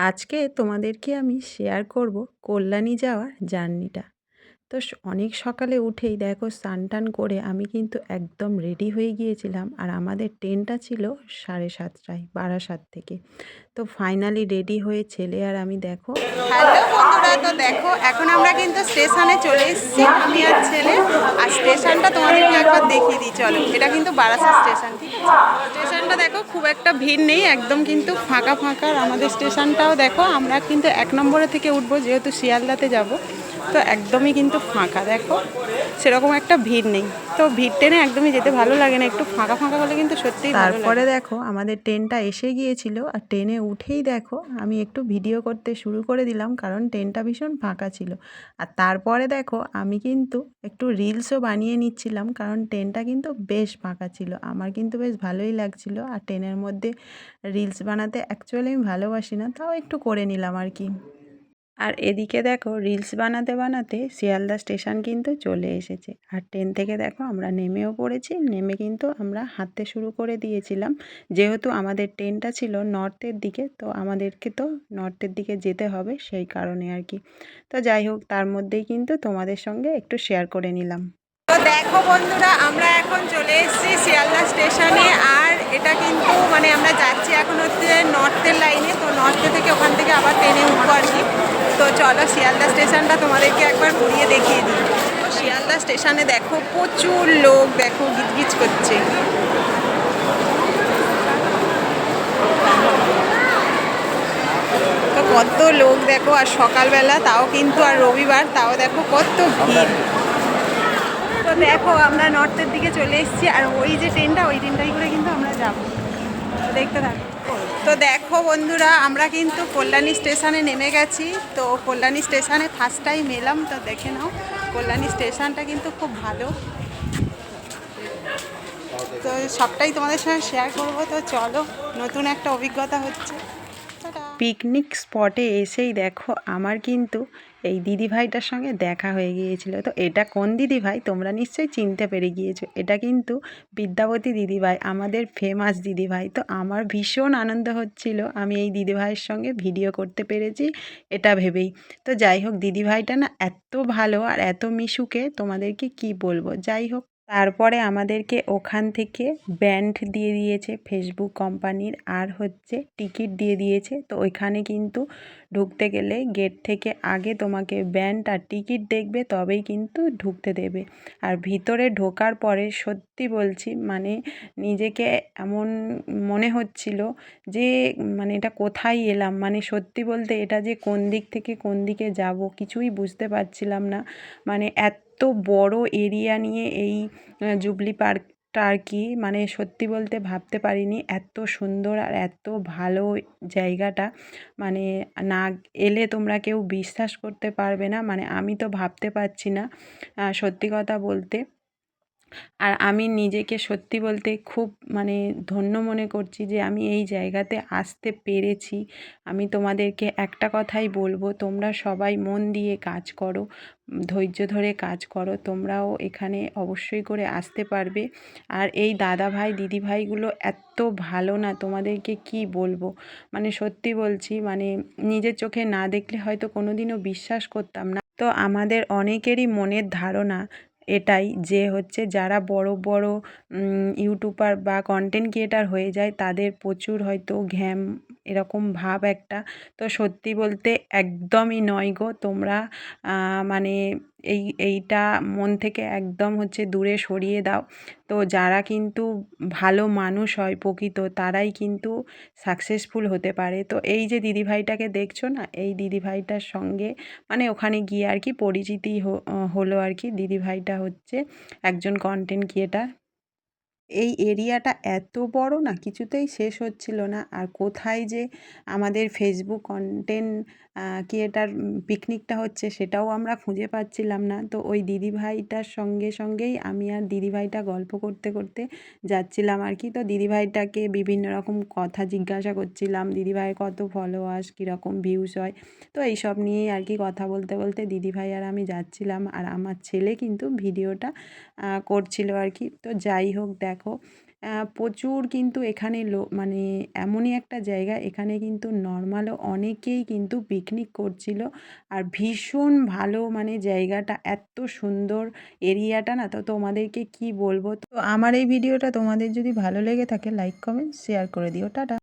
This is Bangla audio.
আজকে তোমাদেরকে আমি শেয়ার করব কল্যাণী যাওয়ার জার্নিটা তো অনেক সকালে উঠেই দেখো স্নান টান করে আমি কিন্তু একদম রেডি হয়ে গিয়েছিলাম। আর আমাদের ট্রেনটা ছিল সাড়ে সাতটায় বারাসাত থেকে। তো ফাইনালি রেডি হয়ে ছেলে আর আমি দেখো হ্যালো বন্ধুরা, তো দেখো, এখন আমরা কিন্তু স্টেশনে চলে এসেছি। আমি আর ছেলে, আর স্টেশনটা তোমাদেরকে একবার দেখিয়ে দিই, চলো। এটা কিন্তু বারাসাত স্টেশন ঠিক আছে স্টেশনটা দেখো, খুব একটা ভিড় নেই, একদম কিন্তু ফাঁকা ফাঁকা। আমাদের স্টেশনটাও দেখো, আমরা কিন্তু এক নম্বরে থেকে উঠবো, যেহেতু শিয়ালদাতে যাব। তো একদমই কিন্তু ফাঁকা, দেখো। সেরকম একটা ভিড় নেই। তো ভিড় টেনে একদমই যেতে ভালো লাগে না, একটু ফাঁকা ফাঁকা হলে কিন্তু সত্যিই তারপরে দেখো, আমাদের ট্রেনটা এসে গিয়েছিল, আর ট্রেনে উঠেই দেখো, আমি একটু ভিডিও করতে শুরু করে দিলাম, কারণ ট্রেনটা ভীষণ ফাঁকা ছিল। আর তারপরে দেখো, আমি কিন্তু একটু রিলসও বানিয়ে নিচ্ছিলাম, কারণ ট্রেনটা কিন্তু বেশ ফাঁকা ছিল। আমার কিন্তু বেশ ভালোই লাগছিল, আর ট্রেনের মধ্যে রিলস বানাতে অ্যাকচুয়ালি আমি ভালোবাসি না, তাও একটু করে নিলাম আর কি। আর এদিকে দেখো রিলস বানাতে বানাতে শিয়ালদা স্টেশন কিন্তু চলে এসেছে। আর ট্রেন থেকে দেখো আমরা নেমেও পড়েছি, নেমে কিন্তু আমরা হাঁটতে শুরু করে দিয়েছিলাম। যেহেতু আমাদের ট্রেনটা ছিল নর্থের দিকে, তো আমাদেরকে তো নর্থের দিকে যেতে হবে সেই কারণে আর কি। তো যাই হোক, তার মধ্যেই কিন্তু তোমাদের সঙ্গে একটু শেয়ার করে নিলাম। তো দেখো বন্ধুরা, আমরা এখন চলে এসেছি শিয়ালদা স্টেশনে আর এটা কিন্তু মানে আমরা যাচ্ছি এখন স্টেশনটা তোমাদেরকে একবার ঘুরিয়ে দেখিয়ে দিই। শিয়ালদা স্টেশনে দেখো প্রচুর লোক দেখো গিজগিজ করছে। তো কত লোক দেখো আর সকালবেলা তাও কিন্তু আর রবিবার তাও দেখো কত ভিড়। তো দেখো আমরা নর্থের দিকে চলে এসেছি আর ওই যে ট্রেনটা ওই ট্রেনটাই করে কিন্তু আমরা যাব। দেখতে থাকো। তো দেখো বন্ধুরা, আমরা কিন্তু কল্যাণী স্টেশনে নেমে গেছি। তো কল্যাণী স্টেশনে ফার্স্ট টাইম এলাম, তো দেখে নাও, কল্যাণী স্টেশনটা কিন্তু খুব ভালো। তো সবটাই তোমাদের সঙ্গে শেয়ার করব। তো চলো, নতুন একটা অভিজ্ঞতা হচ্ছে। পিকনিক স্পটে এসেই দেখো আমার কিন্তু এই দিদিভাইটার সঙ্গে দেখা হয়ে গিয়েছিল। তো এটা কোন দিদিভাই? তোমরা নিশ্চয়ই চিনতে পেরে গিয়েছো। এটা কিন্তু বিদ্যাবতী দিদিভাই, আমাদের ফেমাস দিদিভাই। তো আমার ভীষণ আনন্দ হচ্ছিল আমি এই দিদিভাইয়ের সঙ্গে ভিডিও করতে পেরেছি, এটা ভেবেই। তো যাই হোক, দিদিভাইটা না এত ভালো আর এত মিশুকে তোমাদেরকে কি বলব? যাই হোক তারপরে আমাদেরকে ওখান থেকে ব্যান্ড দিয়ে দিয়েছে, ফেসবুক কোম্পানির। আর হচ্ছে টিকিট দিয়ে দিয়েছে। তো ওইখানে কিন্তু ঢুকতে গেলে গেট থেকে আগে তোমাকে ব্যান্ড আর টিকিট দেখবে, তবেই কিন্তু ঢুকতে দেবে। আর ভিতরে ঢোকার পরে সত্যি বলছি মানে নিজেকে এমন মনে হচ্ছিল যে মানে এটা কোথায় এলাম? মানে সত্যি বলতে এটা যে কোন দিক থেকে কোন দিকে যাব কিছুই বুঝতে পারছিলাম না। মানে এত বড় এরিয়া নিয়ে এই জুবলি পার্কটা আর কি মানে সত্যি বলতে ভাবতে পারিনি। এত সুন্দর আর এত ভালো জায়গাটা মানে না এলে তোমরা কেউ বিশ্বাস করতে পারবে না মানে আমি তো ভাবতে পারছি না সত্যি কথা বলতে। আর আমি নিজেকে সত্যি বলতে খুব মানে ধন্য মনে করছি যে আমি এই জায়গাতে আসতে পেরেছি। আমি তোমাদেরকে একটা কথাই বলব, তোমরা সবাই মন দিয়ে কাজ করো ধৈর্য ধরে কাজ করো, তোমরাও এখানে অবশ্যই করে আসতে পারবে। আর এই দাদা ভাই দিদি ভাইগুলো এত ভালো না, তোমাদেরকে কি বলব? মানে সত্যি বলছি মানে নিজের চোখে না দেখলে হয়তো কোনোদিনও বিশ্বাস করতাম না। তো আমাদের অনেকেরই মনের ধারণা এটাই যে হচ্ছে যারা বড় বড় ইউটিউবার বা কন্টেন্ট ক্রিয়েটার হয়ে যায়, তাদের প্রচুর হয়তো ঘ্যাম এরকম ভাব একটা। তো সত্যি বলতে একদমই নয় গো। তোমরা মানে এই, এইটা মন থেকে একদম হচ্ছে দূরে সরিয়ে দাও। তো যারা কিন্তু ভালো মানুষ হয় প্রকৃত, তারাই কিন্তু সাকসেসফুল হতে পারে। তো এই যে দিদিভাইটাকে দেখছ না, এই দিদিভাইটার সঙ্গে মানে ওখানে গিয়ে আর কি পরিচিতি হলো আর কি। দিদিভাইটা হচ্ছে একজন কন্টেন্ট ক্রিয়েটার এই এরিয়াটা এত বড় না, কিছুতেই শেষ হচ্ছিল না। আর কোথায় যে আমাদের ফেসবুক কন্টেন্ট ক্রিয়েটার পিকনিকটা হচ্ছে সেটাও আমরা খুঁজে পাচ্ছিলাম না। তো ওই দিদিভাইটার সঙ্গে সঙ্গেই আমি আর দিদিভাইটা গল্প করতে করতে যাচ্ছিলাম আর কি। তো দিদিভাইটাকে বিভিন্ন রকম কথা জিজ্ঞাসা করছিলাম, দিদিভাইয়ের কত ফলোয়ার্স কীরকম ভিউস হয়? তো এইসব নিয়েই আর কি কথা বলতে বলতে দিদিভাই আর আমি যাচ্ছিলাম। আর আমার ছেলে কিন্তু ভিডিওটা করছিল আর কি। তো যাই হোক, দেখো প্রচুর কিন্তু এখানে লো মানে এমনই একটা জায়গা, এখানে কিন্তু নর্মালও অনেকেই কিন্তু পিকনিক করছিল। আর ভীষণ ভালো মানে জায়গাটা, এত সুন্দর এরিয়াটা না, তো তোমাদেরকে কি বলব? তো আমার এই ভিডিওটা তোমাদের যদি ভালো লেগে থাকে লাইক কমেন্ট শেয়ার করে দিও। টাটা।